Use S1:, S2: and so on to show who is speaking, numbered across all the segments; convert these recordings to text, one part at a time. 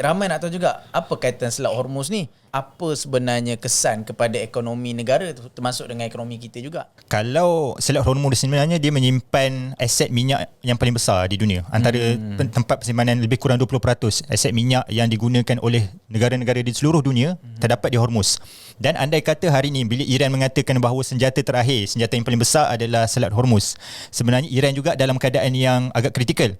S1: Ramai nak tahu juga apa kaitan Selat Hormuz ni? Apa sebenarnya kesan kepada ekonomi negara termasuk dengan ekonomi kita juga?
S2: Kalau Selat Hormuz sebenarnya dia menyimpan aset minyak yang paling besar di dunia. Antara hmm. tempat penyimpanan lebih kurang 20% aset minyak yang digunakan oleh negara-negara di seluruh dunia hmm. terdapat di Hormuz. Dan andai kata hari ini bila Iran mengatakan bahawa senjata terakhir, senjata yang paling besar adalah Selat Hormuz. Sebenarnya Iran juga dalam keadaan yang agak kritikal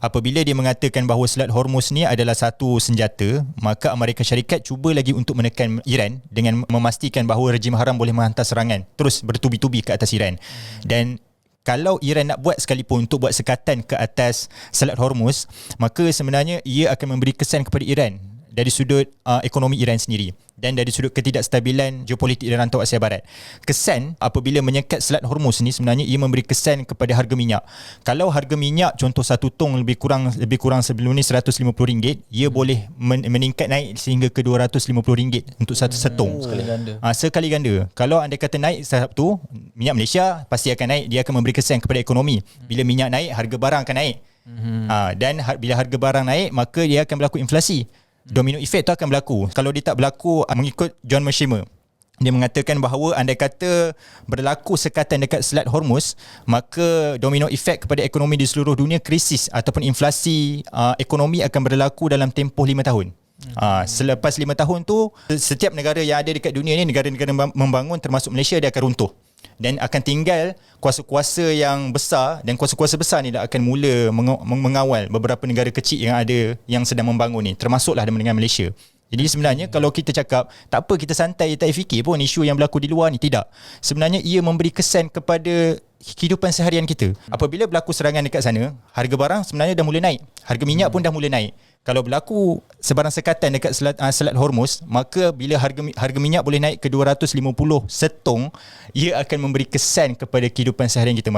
S2: apabila dia mengatakan bahawa Selat Hormuz ni adalah satu senjata, maka Amerika Syarikat cuba lagi untuk menekan Iran dengan memastikan bahawa rejim haram boleh menghantar serangan terus bertubi-tubi ke atas Iran. Dan kalau Iran nak buat sekalipun untuk buat sekatan ke atas Selat Hormuz, maka sebenarnya ia akan memberi kesan kepada Iran dari sudut uh, ekonomi Iran sendiri dan dari sudut ketidakstabilan geopolitik di rantau Asia Barat. Kesan apabila menyekat Selat Hormuz ni sebenarnya ia memberi kesan kepada harga minyak. Kalau harga minyak contoh satu tong lebih kurang lebih kurang sebelum ni RM150, ia boleh men- meningkat naik sehingga ke RM250 untuk satu hmm. setong.
S1: Sekali ganda.
S2: Ha, sekali ganda. Kalau anda kata naik satu, minyak Malaysia pasti akan naik, dia akan memberi kesan kepada ekonomi. Bila minyak naik, harga barang akan naik. Hmm. Ha, dan bila harga barang naik, maka dia akan berlaku inflasi domino effect tu akan berlaku. Kalau dia tak berlaku uh, mengikut John Mershimer, dia mengatakan bahawa andai kata berlaku sekatan dekat Selat Hormuz, maka domino effect kepada ekonomi di seluruh dunia krisis ataupun inflasi uh, ekonomi akan berlaku dalam tempoh lima tahun. Uh, selepas lima tahun tu, setiap negara yang ada dekat dunia ni, negara-negara membangun termasuk Malaysia, dia akan runtuh dan akan tinggal kuasa-kuasa yang besar dan kuasa-kuasa besar ni dah akan mula mengawal beberapa negara kecil yang ada yang sedang membangun ni termasuklah dengan Malaysia. Jadi sebenarnya kalau kita cakap tak apa kita santai tak fikir pun isu yang berlaku di luar ni tidak. Sebenarnya ia memberi kesan kepada kehidupan seharian kita. Apabila berlaku serangan dekat sana, harga barang sebenarnya dah mula naik. Harga minyak pun dah mula naik kalau berlaku sebarang sekatan dekat Selat, uh, Selat Hormuz, maka bila harga harga minyak boleh naik ke 250 setong, ia akan memberi kesan kepada kehidupan seharian kita.